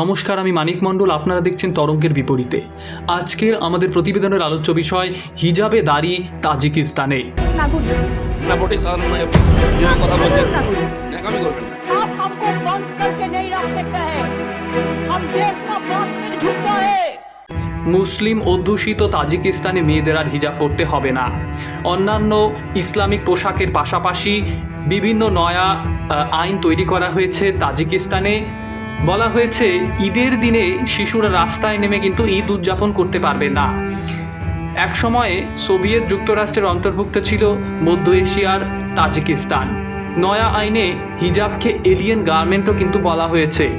নমস্কার, আমি মানিক মণ্ডল, আপনারা দেখছেন তরঙ্গের বিপরীতে। আজকের আমাদের প্রতিবেদনের আলোচ্য বিষয়, হিজাবে দাঁড়ি তাজিকিস্তানে। মুসলিম অধ্যুষিত তাজিকিস্তানে মেয়েদের আর হিজাব করতে হবে না। অন্যান্য ইসলামিক পোশাকের পাশাপাশি বিভিন্ন নয়া আইন তৈরি করা হয়েছে তাজিকিস্তানে। বলা হয়েছে, ঈদের দিনে শিশুরা রাস্তায় নেমে কিন্তু ঈদ উদযাপন করতে পারবে না। এক সময়ে সোভিয়েত যুক্তরাষ্ট্রের অন্তর্ভুক্ত ছিল মধ্য এশিয়ার তাজিকিস্তান। নয়া আইনে হিজাবকে এলিয়েন গার্মেন্টও কিন্তু বলা হয়েছে।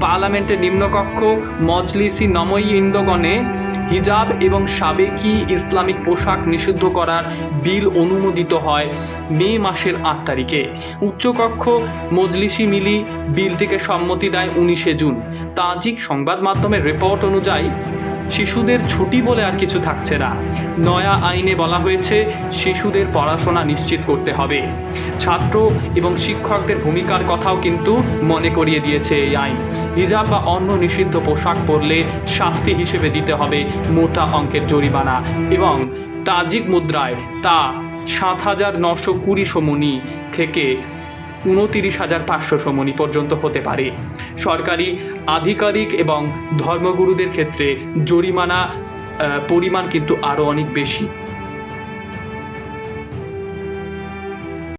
পার্লামেন্টের নিম্নকক্ষ, মজলিসি নমই ইন্দগণে হিজাব এবং সাবেকি ইসলামিক পোশাক নিষিদ্ধ করার বিল অনুমোদিত হয় মে মাসের আট তারিখে। উচ্চকক্ষ, মজলিসি মিলি বিলটিকে সম্মতি দেয় উনিশে জুন। তাজিক সংবাদ মাধ্যমের রিপোর্ট অনুযায়ী শিশুদের ছুটি বলে আর কিছু থাকছে না। নয়া আইনে বলা হয়েছে, শিশুদের পড়াশোনা নিশ্চিত করতে হবে। ছাত্র এবং শিক্ষকদের ভূমিকার কথাও কিন্তু মনে করিয়ে দিয়েছে এই আইন। হিজাব বা অন্য নিষিদ্ধ পোশাক পরলে শাস্তি হিসেবে দিতে হবে মোটা অঙ্কের জরিমানা এবং তাজিক মুদ্রায় তা সাত হাজার নশো কুড়ি সমনি থেকে উনতিরিশ হাজার পাঁচশো সমনি পর্যন্ত হতে পারে। সরকারি, আধিকারিক এবং ধর্মগুরুদের ক্ষেত্রে জরিমানা পরিমাণ কিন্তু আরও অনেক বেশি।